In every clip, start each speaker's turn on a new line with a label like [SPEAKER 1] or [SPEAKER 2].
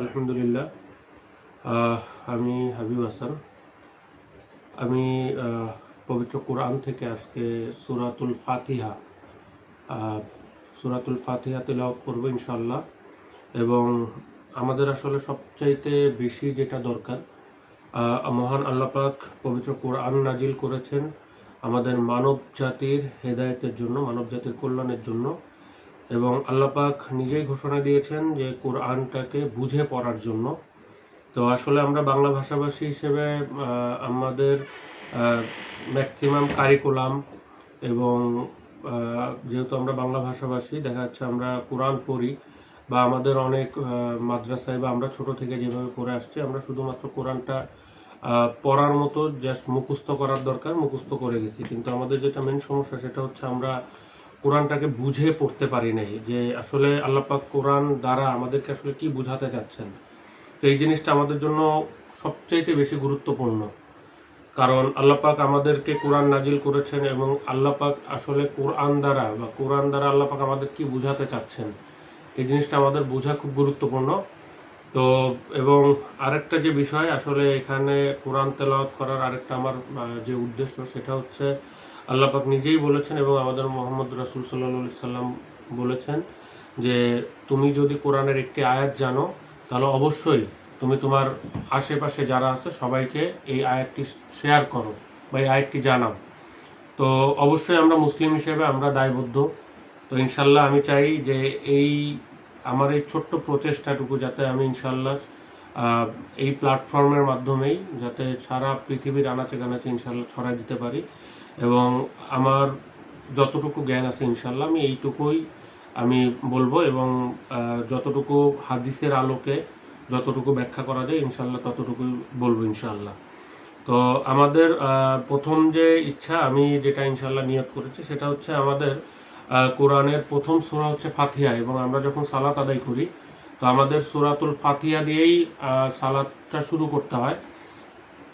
[SPEAKER 1] আলহামদুলিল্লাহ। আমি হাবিব হাসান। আমি পবিত্র কোরআন থেকে আজকে সুরাতুল ফাতিহা সুরাতুল ফাতিহা তেলাওয়াত করব ইনশাল্লাহ এবং আমাদের আসলে সবচাইতে বেশি যেটা দরকার মহান আল্লাপাক পবিত্র কোরআন নাজিল করেছেন আমাদের মানব জাতির হেদায়েতের জন্য মানব জাতির কল্যাণের জন্য। এবং আল্লাপাক নিজেই ঘোষণা দিয়েছেন যে কোরআনটাকে বুঝে পড়ার জন্য। তো আসলে আমরা বাংলা ভাষাভাষী হিসেবে আমাদের ম্যাক্সিমাম কারিকুলাম এবং যেহেতু আমরা বাংলা ভাষাভাষী, দেখা যাচ্ছে আমরা কোরআন পড়ি বা আমাদের অনেক মাদ্রাসায় বা আমরা ছোট থেকে যেভাবে পড়ে আসছি, আমরা শুধুমাত্র কোরআনটা পড়ার মতো জাস্ট মুখস্থ করার দরকার, মুখস্থ করে গেছি। কিন্তু আমাদের যেটা মেন সমস্যা সেটা হচ্ছে আমরা কোরআনটাকে বুঝে পড়তে পারি নাই যে আসলে আল্লাপাক কোরআন দ্বারা আমাদেরকে আসলে কি বুঝাতে চাচ্ছেন। তো এই জিনিসটা আমাদের জন্য সবচাইতে বেশি গুরুত্বপূর্ণ। কারণ আল্লাপাক আমাদেরকে কোরআন নাজিল করেছেন এবং আল্লাপাক আসলে কোরআন দ্বারা বা কোরআন দ্বারা আল্লাপাক আমাদের কি বুঝাতে চাচ্ছেন, এই জিনিসটা আমাদের বোঝা খুব গুরুত্বপূর্ণ। তো এবং আরেকটা যে বিষয়, আসলে এখানে কোরআন তেলাওয়াত করার আরেকটা আমার যে উদ্দেশ্য সেটা হচ্ছে আল্লাপাক নিজেই বলেছেন এবং আমাদের মোহাম্মদ রাসুল সাল্লাহ সাল্লাম বলেছেন যে, তুমি যদি কোরআনের একটি আয়াত জানো, তাহলে অবশ্যই তুমি তোমার আশেপাশে যারা আছে সবাইকে এই আয়াতটি শেয়ার করো বা এই আয়াতটি জানাও। তো অবশ্যই আমরা মুসলিম হিসেবে আমরা দায়বদ্ধ। তো ইনশাল্লাহ আমি চাই যে এই আমার এই ছোট্ট প্রচেষ্টাটুকু যাতে আমি ইনশাল্লাহ এই প্ল্যাটফর্মের মাধ্যমেই যাতে সারা পৃথিবীর আনাচে কানাচে ইনশাল্লাহ ছড়াই দিতে পারি। এবং আমার যতটুকু জ্ঞান আছে ইনশাল্লাহ আমি এইটুকুই আমি বলব এবং যতটুকু হাদিসের আলোকে যতটুকু ব্যাখ্যা করা যায় ইনশাল্লাহ ততটুকুই বলব ইনশাল্লাহ তো আমাদের প্রথম যে ইচ্ছা, আমি যেটা ইনশাল্লাহ নিয়ত করেছি, সেটা হচ্ছে আমাদের কোরআনের প্রথম সূরা হচ্ছে ফাতিহা এবং আমরা যখন সালাত আদায় করি, তো আমাদের সূরাতুল ফাতিহা দিয়েই সালাদটা শুরু করতে হয়।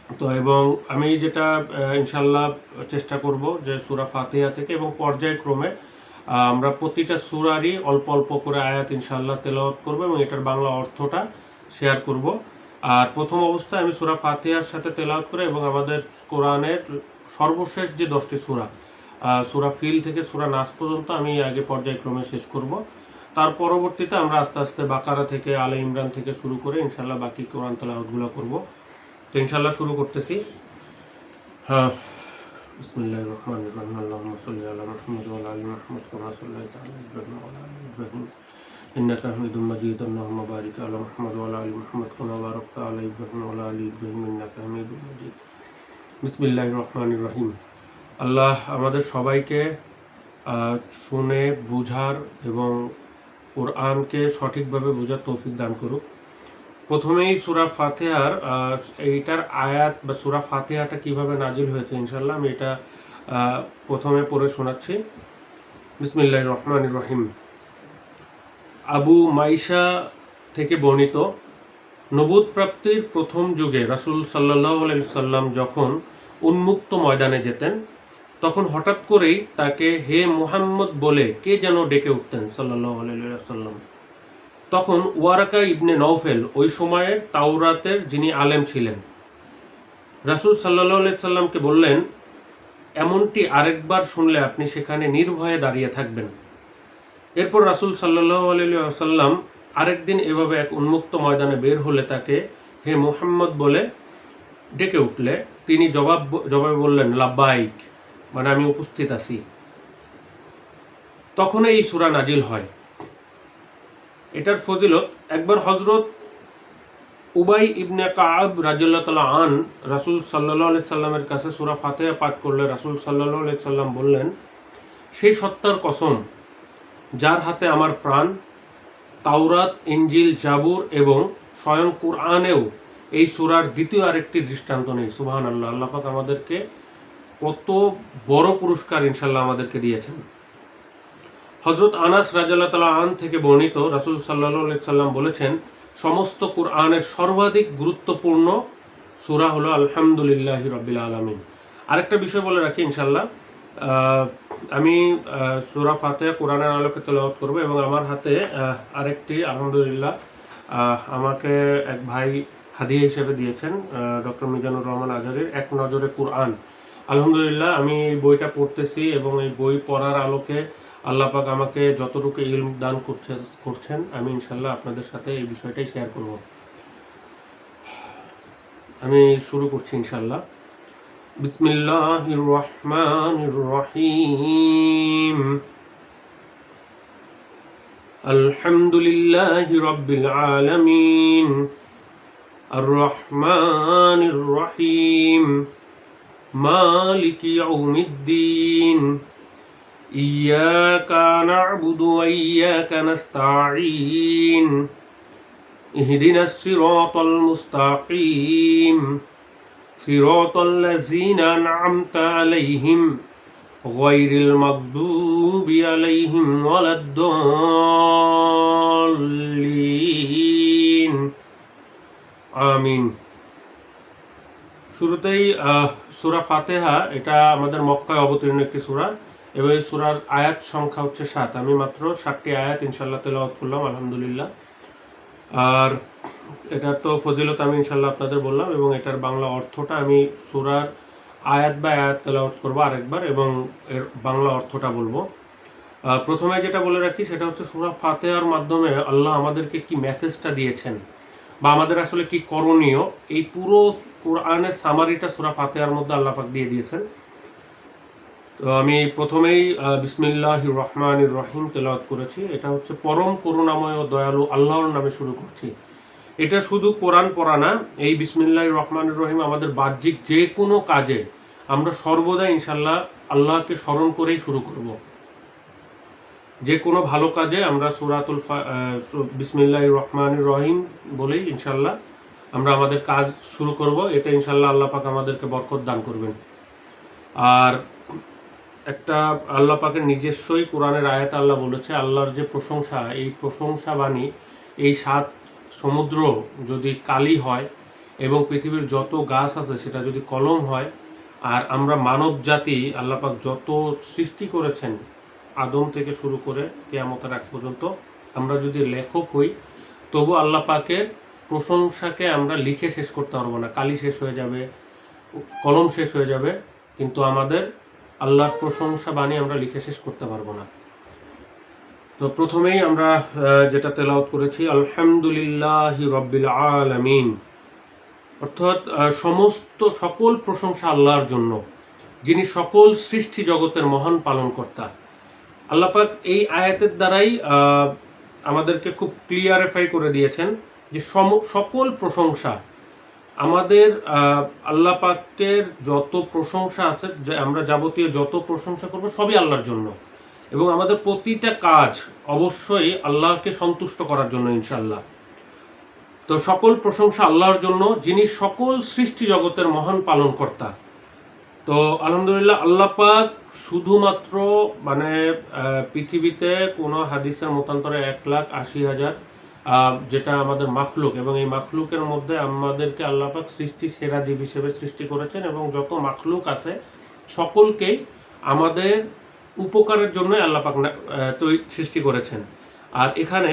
[SPEAKER 1] তো এবং আমি যেটা ইনশাল্লাহ চেষ্টা করব যে সুরা ফাতিহা থেকে এবং পর্যায়ক্রমে আমরা প্রতিটা সুরারই অল্প অল্প করে আয়াত ইনশাল্লাহ তেলাওয়াত করব এবং এটার বাংলা অর্থটা শেয়ার করব। আর প্রথম অবস্থায় আমি সুরা ফাতিহার সাথে তেলাওয়াত করে এবং আমাদের কোরআনের সর্বশেষ যে দশটি সুরা সুরা ফিল থেকে সূরা নাস পর্যন্ত আমি আগে পর্যায়ক্রমে শেষ করব। তার পরবর্তীতে আমরা আস্তে আস্তে বাকারা থেকে, আলে ইমরান থেকে শুরু করে ইনশাল্লাহ বাকি কোরআন তেলাওয়াতগুলো করব। তো ইনশাল্লাহ শুরু করতেছি হ্যাঁ বিসমিল্লাহির রহমানির রহিম আল্লাহুম্মা সাল্লি আলা মুহাম্মাদ ওয়া আলা আলি মুহাম্মাদ কামা সাল্লাইতা আলা ইব্রাহিম ওয়া আলা আলি ইব্রাহিম إنك حميد مجيد اللهم بارك على محمد وعلى آل محمد كما باركت على إبراهيم وعلى آل إبراهيم إنك حميد مجيد বিসমিল্লাহির রহমানির রহিম আল্লাহ আমাদের সবাইকে আহ, শুনে বুঝার এবং কোরআনকে সঠিকভাবে বোঝার তৌফিক দান করুক প্রথমেই সুরা ফাতেহার এইটার আয়াত বা সুরা ফাতেহাটা কীভাবে নাজিল হয়েছে ইনশাল্লাহ আমি এটা প্রথমে পড়ে শোনাচ্ছি। বিসমিল্লাহ রহমান রহিম। আবু মাইশা থেকে বর্ণিত নবুদ প্রাপ্তির প্রথম যুগে রাসূল সাল্লাহ সাল্লাম যখন উন্মুক্ত ময়দানে যেতেন, তখন হঠাৎ করেই তাকে হে মুহাম্মদ বলে কে যেন ডেকে উঠতেন সাল্লাহ সাল্লাম তখন ওয়ারাকা ইবনে নৌফেল ওই সময়ের তাওরাতের যিনি আলেম ছিলেন। রাসূল সাল্লাহ সাল্লামকে বললেন, এমনটি আরেকবার শুনলে আপনি সেখানে নির্ভয়ে দাঁড়িয়ে থাকবেন। এরপর রাসূল সাল্লাহ আসাল্লাম আরেকদিন এভাবে এক উন্মুক্ত ময়দানে বের হলে তাকে হে মোহাম্মদ বলে ডেকে উঠলে। তিনি জবাব জবাবে বললেন, লাব্বাইক মানে আমি উপস্থিত আছি। তখন এই সুরা নাজিল হয়। এটার ফজিলত, একবার হজরত উবাই ইবনে কাব রাজিল্লাহ তালা আন, রাসুল সাল্লাহ আলি সাল্লামের কাছে সুরা ফাতেহা পাঠ করলে রাসুল সাল্লাহ আলি সাল্লাম বললেন, সেই সত্তার কসম, যার হাতে আমার প্রাণ, তাওরাত ইঞ্জিল জাবুর এবং স্বয়ং কোরআনেও এই সুরার দ্বিতীয় আরেকটি দৃষ্টান্ত নেই। সুবাহান আল্লাহ আল্লাহ পাক আমাদেরকে কত বড় পুরস্কার ইনশাল্লাহ আমাদেরকে দিয়েছেন। হজরত আনাস রাজাল্লাহ তালা আন থেকে বর্ণিত রাসুল সাল্লাহ সাল্লাম বলেছেন, সমস্ত কোরআনের সর্বাধিক গুরুত্বপূর্ণ সুরা হলো আলহামদুলিল্লাহ রবিল আলমিন। আরেকটা বিষয় বলে রাখি ইনশাল্লাহ আমি সুরা ফাতেহা কোরআনের আলোকে তেলাওয়াত করব এবং আমার হাতে আরেকটি আলহামদুলিল্লাহ আমাকে এক ভাই হাদিয়া হিসেবে দিয়েছেন ডক্টর মিজানুর রহমান আজহারির এক নজরে কোরআন। আলহামদুলিল্লাহ, আমি এই বইটা পড়তেছি এবং এই বই পড়ার আলোকে আল্লাহ আমাকে যতটুকু ইলম দান করছে, করছেন, আমি ইনশাল্লাহ আপনাদের সাথে এই বিষয়টাই শেয়ার করব। আমি শুরু করছি ইনশাল্লাহ বিসমিল্লাহির রহমানির রহিম। আলহামদুলিল্লাহি রাব্বিল আলামিন। আর রহমানির রহিম। মালিক ইয়াউমিদ্দিন। إياك نعبد وإياك نستعين اهدنا الصراط المستقيم صراط الذين أنعمت عليهم غير المغضوب عليهم ولا الضالين آمين শুরুতেই আহ, সূরা ফাতেহা এটা আমাদের মক্কায় অবতীর্ণ একটি সূরা এবং এই সূরার আয়াত সংখ্যা হচ্ছে সাত। আমি মাত্র সাতটি আয়াত ইনশাল্লাহ তেলাওয়াত করলাম, আলহামদুলিল্লাহ। আর এটার তো ফজিলত আমি ইনশাল্লাহ আপনাদের বললাম এবং এটার বাংলা অর্থটা আমি সুরার আয়াত বা আয়াত তেলাওয়াত করব আরেকবার এবং এর বাংলা অর্থটা বলব। প্রথমে যেটা বলে রাখি সেটা হচ্ছে সুরা ফাতেহার মাধ্যমে আল্লাহ আমাদেরকে কি মেসেজটা দিয়েছেন বা আমাদের আসলে কি করণীয়, এই পুরো কোরআনের সামারিটা সুরা ফাতেহার মধ্যে আল্লাহ পাক দিয়ে দিয়েছেন। তো আমি প্রথমেই বিসমিল্লাহ রহমান রহিম তেলাওয়াত করেছি। এটা হচ্ছে পরম করুণাময় ও দয়ালু আল্লাহর নামে শুরু করছি। এটা শুধু কোরআন পড়া না, এই বিসমিল্লাহ রহমান রহিম আমাদের বাহ্যিক যে কোনো কাজে আমরা সর্বদা ইনশাল্লাহ আল্লাহকে স্মরণ করেই শুরু করব। যে কোনো ভালো কাজে আমরা সুরাতুল বিসমিল্লাহ রহমান রহিম বলেই ইনশাল্লাহ আমরা আমাদের কাজ শুরু করব। এটা ইনশাল্লাহ আল্লাহ পাক আমাদেরকে বরকত দান করবেন। আর একটা আল্লাহ পাকের নিজস্বই কোরআনের আয়াত আল্লাহ বলেছে, আল্লাহর যে প্রশংসা, এই প্রশংসা বাণী এই সাত সমুদ্র যদি কালি হয় এবং পৃথিবীর যত গাছ আছে সেটা যদি কলম হয়, আর আমরা মানব জাতি, আল্লাহ পাক যত সৃষ্টি করেছেন, আদম থেকে শুরু করে কেয়ামতের আগ পর্যন্ত আমরা যদি লেখক হই, তবু আল্লাহ পাকের প্রশংসাকে আমরা লিখে শেষ করতে পারব না। কালি শেষ হয়ে যাবে, কলম শেষ হয়ে যাবে, কিন্তু আমাদের আল্লাহর প্রশংসা বাণী আমরা লিখে শেষ করতে পারব না। তো প্রথমেই আমরা যেটা তেলাওয়াত করেছি, আলহামদুলিল্লাহ রব্বিল আলামিন। অর্থাৎ সমস্ত সকল প্রশংসা আল্লাহর জন্য, যিনি সকল সৃষ্টি জগতের মহান পালনকর্তা। আল্লাহ পাক এই আয়াতের দ্বারাই আমাদেরকে খুব ক্লিয়ারিফাই করে দিয়েছেন যে সকল প্রশংসা আমাদের আল্লাহ পাকের যত প্রশংসা আছে আমরা যাবতীয় যত প্রশংসা করব, সবই আল্লাহর জন্য। এবং আমাদের প্রতিটা কাজ অবশ্যই আল্লাহকে সন্তুষ্ট করার জন্য ইনশাল্লাহ তো সকল প্রশংসা আল্লাহর জন্য, যিনি সকল সৃষ্টি জগতের মহান পালনকর্তা। তো আলহামদুলিল্লাহ, আল্লাহ পাক শুধুমাত্র মানে পৃথিবীতে কোনো হাদিসের মতান্তরে এক লাখ আশি হাজার যেটা আমাদের মাখলুক এবং এই মাখলুকের মধ্যে আমাদেরকে আল্লাপাক সৃষ্টি সেরা জীব হিসেবে সৃষ্টি করেছেন এবং যত মাখলুক আছে সকলকেই আমাদের উপকারের জন্য আল্লাহ পাক না- আহ, সৃষ্টি করেছেন। আর এখানে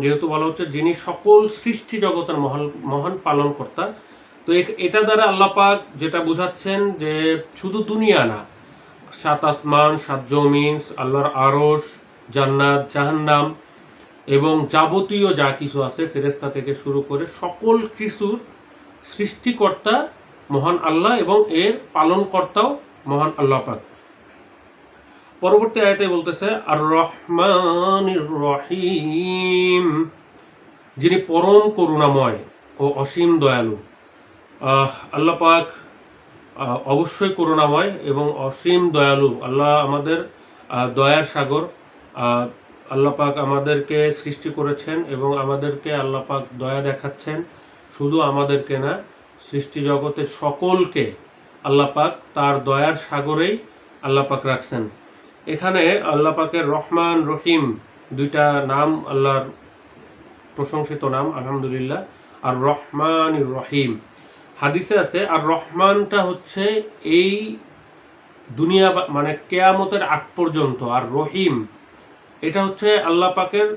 [SPEAKER 1] যেহেতু বলা হচ্ছে যিনি সকল সৃষ্টি জগতের মহান মহান পালনকর্তা তো এটা দ্বারা আল্লাহ পাক যেটা বোঝাচ্ছেন যে শুধু দুনিয়া না সাত আসমান সাত জমিন আল্লাহর আরস জান্নাত জাহান্নাম এবং যাবতীয় যা কিছু আছে ফেরেস্তা থেকে শুরু করে সকল কিছুর সৃষ্টিকর্তা মহান আল্লাহ এবং এর পালনকর্তাও মহান আল্লাহ পাক। পরবর্তী আয়তে বলতেছে আর রহমান রহিম যিনি পরম করুণাময় ও অসীম দয়ালু। আল্লাহ পাক অবশ্যই করুণাময় এবং অসীম দয়ালু। আল্লাহ আমাদের দয়ার সাগর আল্লাপাক আমাদেরকে সৃষ্টি করেছেন এবং আমাদেরকে আল্লাপাক দয়া দেখাচ্ছেন। শুধু আমাদেরকে না, সৃষ্টি জগতের সকলকে আল্লাপাক তার দয়ার সাগরেই আল্লাপাক রাখছেন। এখানে আল্লাপাকের রহমান রহিম দুইটা নাম, আল্লাহর প্রশংসিত নাম, আলহামদুলিল্লাহ, আর রহমান রহিম। হাদিসে আছে, আর রহমানটা হচ্ছে এই দুনিয়া মানে কেয়ামতের আগ পর্যন্ত, আর রহিম এটা হচ্ছে আল্লাহ পাকের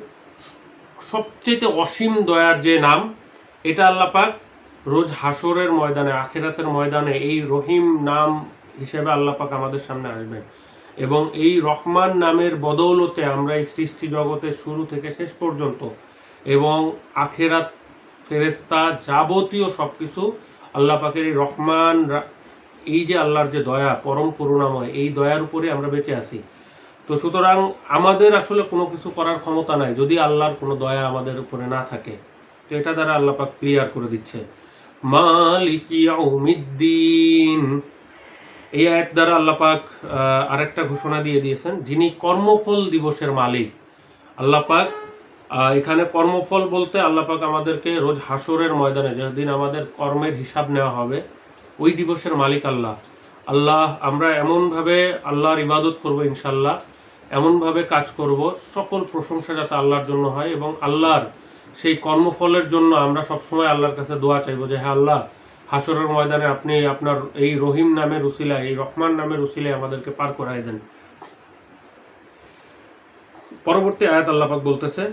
[SPEAKER 1] সবচেয়ে অসীম দয়ার যে নাম, এটা আল্লাহ পাক রোজ হাসরের ময়দানে, আখেরাতের ময়দানে এই রহিম নাম হিসেবে আল্লাহ পাক আমাদের সামনে আসবেন। এবং এই রহমান নামের বদৌলতে আমরা এই সৃষ্টি জগতের শুরু থেকে শেষ পর্যন্ত এবং আখেরাত ফেরেস্তা যাবতীয় সবকিছু আল্লাহ পাকের এই রহমান এই যে আল্লাহর যে দয়া, পরম করুণাময়, এই দয়ার উপরে আমরা বেঁচে আছি। তো সুতরাং আমাদের আসলে কোনো কিছু করার ক্ষমতা নাই। যদি আল্লাহর কোনো দয়া আমাদের উপরে না থাকে তো এটা দ্বারা আল্লাহ পাক ক্লিয়ার করে দিচ্ছে। মালিক ইয়াউমিদ্দিন। এই আয়াত দ্বারা আল্লাহ পাক আহ, আরেকটা ঘোষণা দিয়ে দিয়েছেন যিনি কর্মফল দিবসের মালিক। আল্লাহ পাক আহ, এখানে কর্মফল বলতে আল্লাহ পাক আমাদেরকে রোজ হাসরের ময়দানে যেদিন আমাদের কর্মের হিসাব নেওয়া হবে ওই দিবসের মালিক আল্লাহ। আল্লাহ আমরা এমনভাবে আল্লাহর ইবাদত করব ইনশাল্লাহ এমনভাবে কাজ করব সকল প্রশংসা যাতে আল্লাহর জন্য হয় এবং আল্লাহর সেই কর্মফলের জন্য আমরা সবসময় আল্লাহর কাছে দোয়া চাইব যে হ্যাঁ আল্লাহ হাসরের ময়দানে আপনি আপনার এই রহিম নামের উসিলায় এই রহমান নামের উসিলায় আমাদেরকে পার করাই দেন। পরবর্তী আয়াত আল্লাহ পাক বলতেছে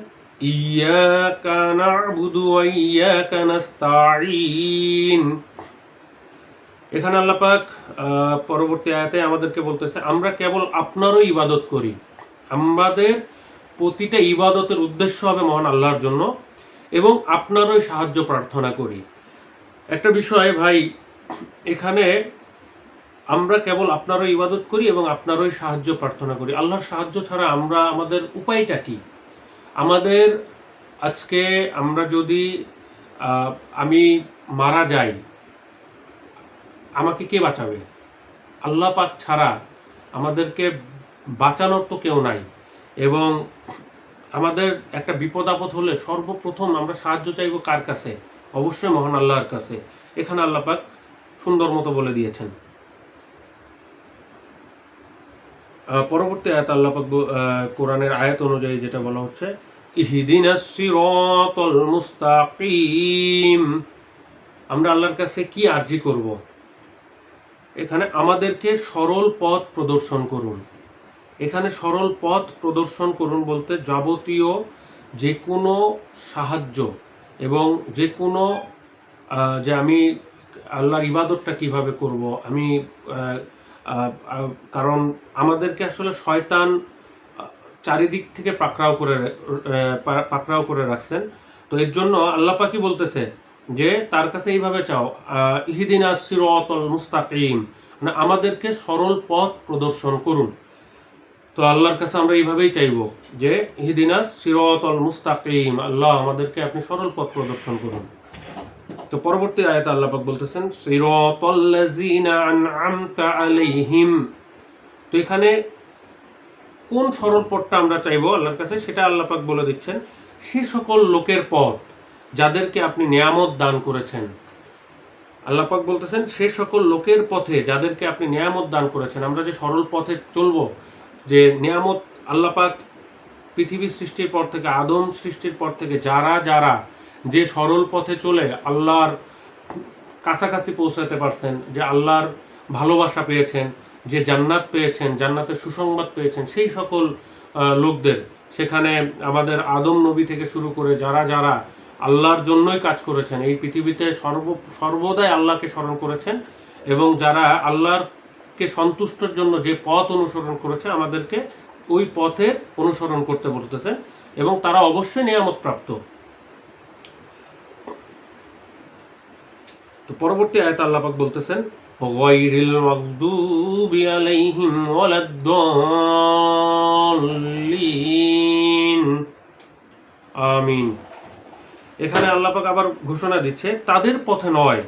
[SPEAKER 1] এখানে আল্লাহ পাক আহ, পরবর্তী আয়াতে আমাদেরকে বলতেছে আমরা কেবল আপনারও ইবাদত করি। আমাদের প্রতিটা ইবাদতের উদ্দেশ্য হবে মহান আল্লাহর জন্য এবং আপনারই সাহায্য প্রার্থনা করি। একটা বিষয়, ভাই, এখানে আমরা কেবল আপনারই ইবাদত করি এবং আপনারই সাহায্য প্রার্থনা করি। আল্লাহর সাহায্য ছাড়া আমরা, আমাদের উপায়টা কি? আমাদের আজকে আমরা যদি আমি মারা যাই, আমাকে কে বাঁচাবে? আল্লাহ পাক ছাড়া আমাদেরকে বাঁচানোর তো কেউ নাই। এবং আমাদের একটা বিপদ আপদ হলে সর্বপ্রথম আমরা সাহায্য চাইব কার কাছে? অবশ্যই মহান আল্লাহর কাছে। এখানে আল্লাহ পাক সুন্দর মতো বলে দিয়েছেন। পরবর্তী আয়াত আল্লাহ পাক ব- আহ, কোরআনের আয়াত অনুযায়ী যেটা বলা হচ্ছে ইহদিনাস আমরা আল্লাহর কাছে কি আরজি করব? এখানে আমাদেরকে সরল পথ প্রদর্শন করুন। এখানে সরল পথ প্রদর্শন করুন বলতে যাবতীয় যে কোনো সাহায্য এবং যে কোনো যে আমি আল্লাহর ইবাদতটা কীভাবে করব, আমি কারণ আমাদেরকে আসলে শয়তান চারিদিক থেকে পাকড়াও করে পাকড়াও করে রাখছেন। তো এর জন্য আল্লাহ পাকি বলতেছে যে, তার কাছে এইভাবে চাও ইহিদিনা সিরতল মুস্তাকিম মানে আমাদেরকে সরল পথ প্রদর্শন করুন। তো আল্লাহর কাছে আমরা এইভাবেই চাইব যে ইহিদিনা সিরতল মুস্তাকিম, আল্লাহ আমাদেরকে আপনি সরল পথ প্রদর্শন করুন। তো পরবর্তী আয়াত আল্লাহ পাক বলতেছেন সিরাতাল্লাযিনা আলাইহিম। তো এখানে কোন সরল পথটা আমরা চাইব আল্লাহর কাছে, সেটা আল্লাহ পাক বলে দিচ্ছেন, সে সকল লোকের পথ যাদেরকে আপনি নিয়ামত দান করেছেন। আল্লাহ পাক বলতেছেন, সে সকল লোকের পথে যাদেরকে আপনি নিয়ামত দান করেছেন, আমরা যে সরল পথে চলবো যে নিয়ামত আল্লাহ পাক পৃথিবী সৃষ্টির পর থেকে, আদম সৃষ্টির পর থেকে, যারা যারা যে সরল পথে চলে আল্লাহর কাছাকাছি পৌঁছাতে পারছেন, যে আল্লাহর ভালোবাসা পেয়েছেন, যে জান্নাত পেয়েছেন, জান্নাতের সুসংবাদ পেয়েছেন, সেই সকল লোকদের, সেখানে আমাদের আদম নবী থেকে শুরু করে যারা যারা আল্লাহর জন্যই কাজ করেছেন, এই পৃথিবীতে সর্ব, সর্বদাই আল্লাহকে স্মরণ করেছেন এবং যারা আল্লাহরকে সন্তুষ্টর জন্য যে পথ অনুসরণ করেছে আমাদেরকে, ওই পথে অনুসরণ করতে বলতেছে এবং তারা অবশ্যই নিয়ামত প্রাপ্ত। তো পরবর্তী আয়াত আল্লাহ পাক বলতেছেন, গায়রিল মাগদুবি আলাইহিম ওয়ালাদ-দাল্লিন। আমিন। এখানে আল্লাহ পাক আবার ঘোষণা দিচ্ছে, তাদের পথে নয়।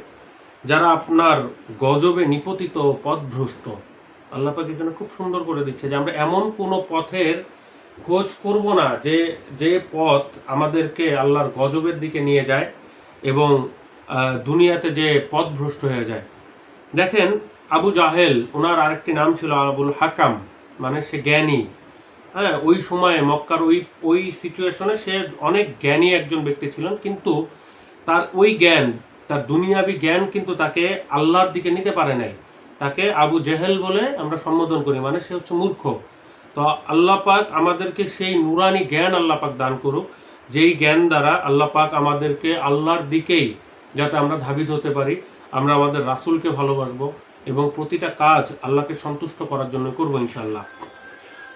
[SPEAKER 1] যারা আপনার গজবে নিপতিত, পথভ্রষ্ট, আল্লাহ পাক এখানে খুব সুন্দর করে দিচ্ছে যে আমরা এমন কোনো পথের খোঁজ করব না যে যে পথ আমাদেরকে আল্লাহর গজবের দিকে নিয়ে যায় এবং দুনিয়াতে যে পথ ভ্রষ্ট হয়ে যায়। দেখেন, আবু জাহেল, ওনার আরেকটি নাম ছিল আবুল হাকাম মানে সে জ্ঞানী। হ্যাঁ ওই সময়ে মক্কার ওই ওই সিচুয়েশনে সে অনেক জ্ঞানী একজন ব্যক্তি ছিলেন, কিন্তু তার ওই জ্ঞান তার দুনিয়াবি জ্ঞান কিন্তু তাকে আল্লাহর দিকে নিতে পারে নাই। তাকে আবু জেহেল বলে আমরা সম্বোধন করি মানে সে হচ্ছে মূর্খ। তো আল্লাহ পাক আমাদেরকে সেই নুরানি জ্ঞান আল্লাহ পাক দান করুক যেই জ্ঞান দ্বারা আল্লাহ পাক আমাদেরকে আল্লাহর দিকেই যাতে আমরা ধাবিত হতে পারি আমরা আমাদের রাসূলকে ভালোবাসবো এবং প্রতিটা কাজ আল্লাহকে সন্তুষ্ট করার জন্য করব ইনশাল্লাহ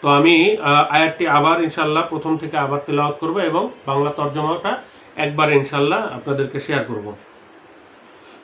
[SPEAKER 1] তো আমি আহ, আয়াতটি আবার ইনশাল্লাহ প্রথম থেকে আবার তেলাওয়াত করব এবং বাংলা তর্জমাটা একবার ইনশাল্লাহ আপনাদেরকে শেয়ার করব।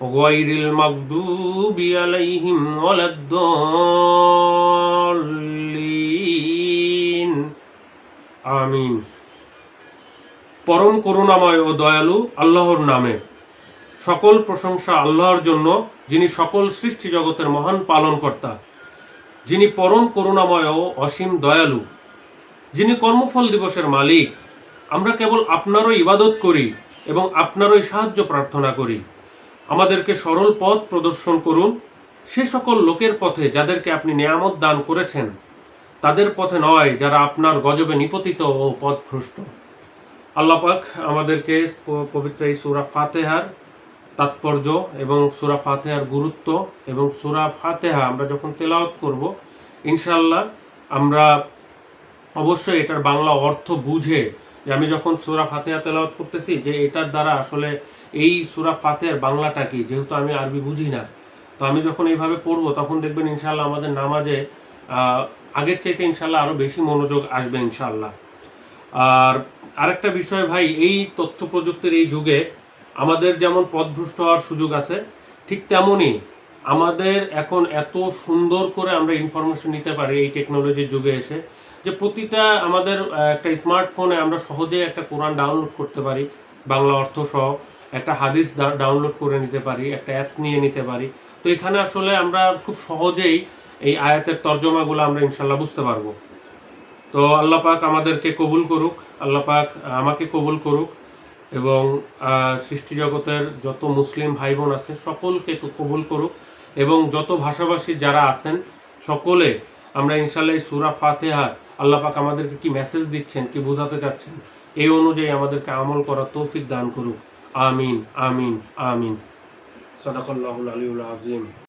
[SPEAKER 1] غير المغضوب عليهم ولا الضالين آمين পরম করুণাময় ও দয়ালু আল্লাহর নামে সকল প্রশংসা আল্লাহর জন্য যিনি সকল সৃষ্টি জগতের মহান পালনকর্তা যিনি পরম করুণাময় ও অসীম দয়ালু যিনি কর্মফল দিবসের মালিক আমরা কেবল আপনারই ইবাদত করি এবং আপনারই সাহায্য প্রার্থনা করি আমাদেরকে সরল পথ প্রদর্শন করুন। সে সকল লোকের পথে যাদেরকে আপনি নিয়ামত দান করেছেন, তাদের পথে নয় যারা আপনার গজবে নিপতিত ও পথভ্রষ্ট। আল্লাহ পাক আমাদেরকে পবিত্র এই সুরা ফাতেহার তাৎপর্য এবং সুরা ফাতেহার গুরুত্ব এবং সুরা ফাতেহা আমরা যখন তেলাওয়াত করব ইনশাল্লাহ আমরা অবশ্যই এটার বাংলা অর্থ বুঝে যে আমি যখন সুরা ফাতেহা তেলাওয়াত করতেছি যে এটার দ্বারা আসলে এই সুরা ফাতের বাংলাটা কি? যেহেতু আমি আরবি বুঝি না। তো আমি যখন এইভাবে পড়ব, তখন দেখবেন ইনশাল্লাহ আমাদের নামাজে আগের চাইতে ইনশাল্লাহ আরও বেশি মনোযোগ আসবে ইনশাল্লাহ আর আরেকটা বিষয় ভাই, এই তথ্য প্রযুক্তির এই যুগে আমাদের যেমন পথভ্রষ্ট হওয়ার সুযোগ আছে, ঠিক তেমনই আমাদের এখন এত সুন্দর করে আমরা ইনফরমেশন নিতে পারি এই টেকনোলজির যুগে এসে, যে প্রতিটা আমাদের একটা স্মার্টফোনে আমরা সহজেই একটা কোরআন ডাউনলোড করতে পারি, বাংলা অর্থ সহ একটা হাদিস ডাউনলোড করে নিতে পারি, একটা অ্যাপস নিয়ে নিতে পারি। তো এখানে আসলে আমরা খুব সহজেই এই আয়াতের তর্জমাগুলো আমরা ইনশাল্লাহ বুঝতে পারব। তো আল্লাহ পাক আমাদেরকে কবুল করুক, আল্লাহ পাক আমাকে কবুল করুক এবং সৃষ্টি জগতের যত মুসলিম ভাই বোন আছে সকলকে তো কবুল করুক এবং যত ভাষাভাষী যারা আছেন সকলে আমরা ইনশাল্লাহ এই সুরা ফাতেহা আল্লাহ পাক আমাদেরকে কি মেসেজ দিচ্ছেন, কি বোঝাতে চাচ্ছেন, এই অনুযায়ী আমাদেরকে আমল করার তৌফিক দান করুক। আমিন আমিন আমিন। সদাকল্লাহুল আলিউল আজিম